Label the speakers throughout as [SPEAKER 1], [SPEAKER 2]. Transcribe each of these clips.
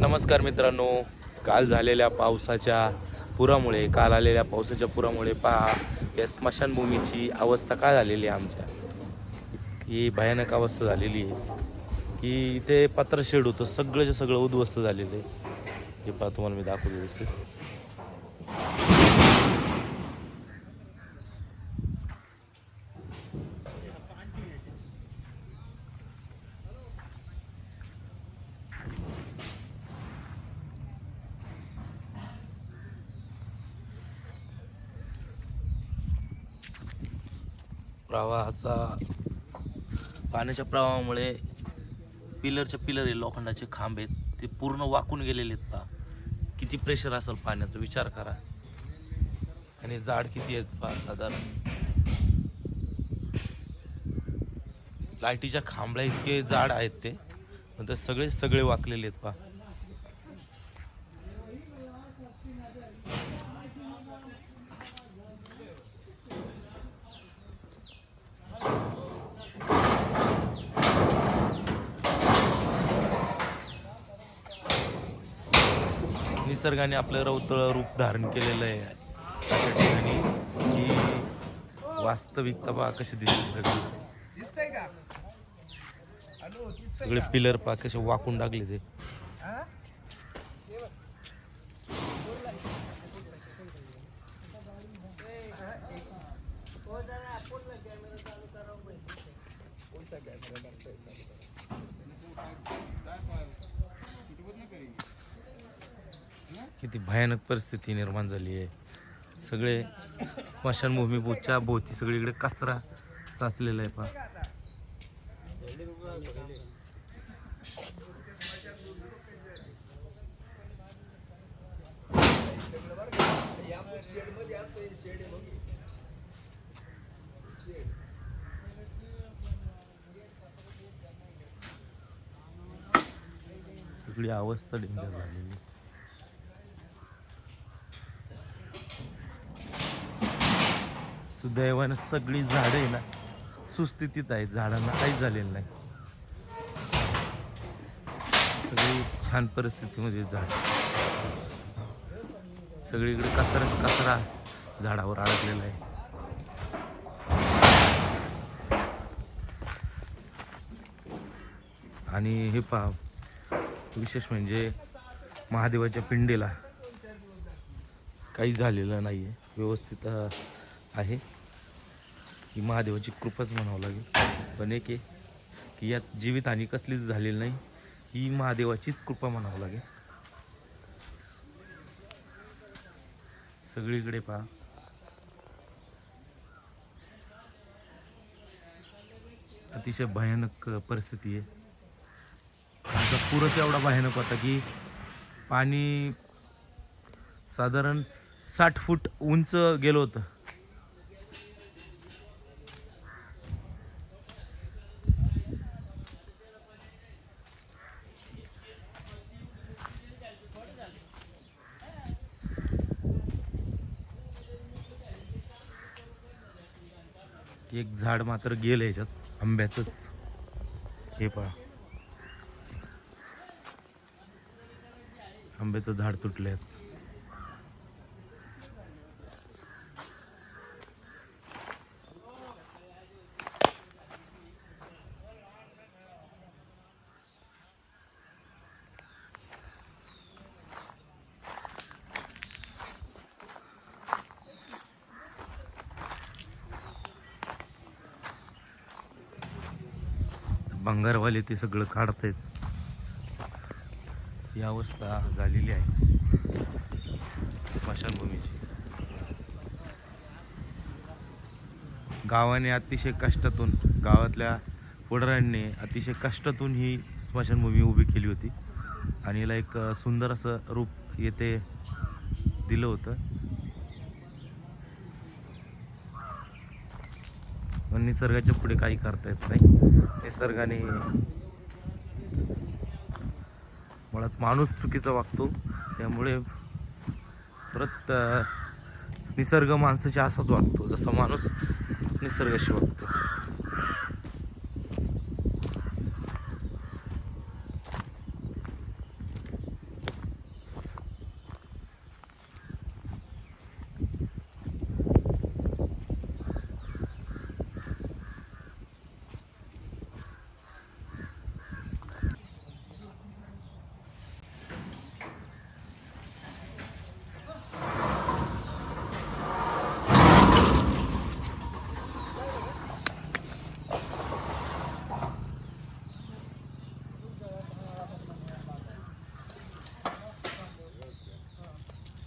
[SPEAKER 1] नमस्कार मित्रांनो. काल झालेल्या पावसाच्या पुरामुळे काल आलेल्या पावसाच्या पुरामुळे पहा या स्मशानभूमीची अवस्था काय झालेली आहे आमच्या? ही भयानक अवस्था झालेली आहे की इथे पात्र शेड होतं सगळंच्या सगळं उद्ध्वस्त झालेलं आहे. हे पहा तुम्हाला मी दाखवतो व्यवस्थित. प्रवाहाचा पाण्याच्या प्रवाहामुळे पिलरच्या पिलर आहे लोखंडाचे खांब आहेत ते पूर्ण वाकून गेलेले आहेत पहा. किती प्रेशर असेल पाण्याचा विचार करा. आणि जाड किती आहेत पहा साधारण. लाईटीच्या खांबळ्या इतके जाड आहेत ते नंतर सगळे सगळे वाकलेले आहेत पहा. निसर्गाने आपलं रौतळ रूप धारण केलेलं आहे. अशा ठिकाणी की वास्तविकता पहा कशी दिसते सगळी. सगळे पिलर पहा कसे वाकून टाकले ते. किती भयानक परिस्थिती निर्माण झाली आहे. सगळे स्मशानभूमीच्या भोवती सगळीकडे कचरा साचलेला आहे पहा. सगळी अवस्था डेंजर झालेली सुदैवानं सगळी झाडं आहे ना सुस्थितीत आहेत. झाडांना काहीच झालेलं नाही. सगळी छान परिस्थितीमध्ये झाड. सगळीकडे कचरा कचरा झाडावर अडकलेला आहे. आणि हे पा विशेष म्हणजे महादेवाच्या पिंडीला काही झालेलं नाही आहे व्यवस्थित आहे. ही महादेवाची कृपाच म्हणावं लागेल. पण एक आहे की यात जीवितहानी कसलीच झालेली नाही ही महादेवाचीच कृपा म्हणावं लागेल. सगळीकडे पहा. अतिशय भयानक परिस्थिती आहे. आमचा पूरच एवढा भयानक होता की पाणी साधारण साठ फूट उंच गेलं होतं. एक झाड मात्र गेलं ह्याच्यात आंब्याचंच हे पहा. आंब्याचं झाड तुटलंय. भंगारवाले ते सगळं काढतायत. ही अवस्था झालेली आहे. स्मशानभूमीची गावाने अतिशय कष्टातून गावातल्या पुढाऱ्यांनी अतिशय कष्टातून ही स्मशानभूमी उभी केली होती. आणि याला एक सुंदर असं रूप येथे दिलं होतं. पण निसर्गाच्या पुढे काही करता येत नाही. निसर्गाने मुळात माणूस चुकीचा वागतो. त्यामुळे परत निसर्ग माणसाची असाच वागतो. जसा माणूस निसर्गाशी वागतो.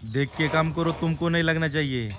[SPEAKER 1] देख के काम करो तुमको नहीं लगना चाहिए।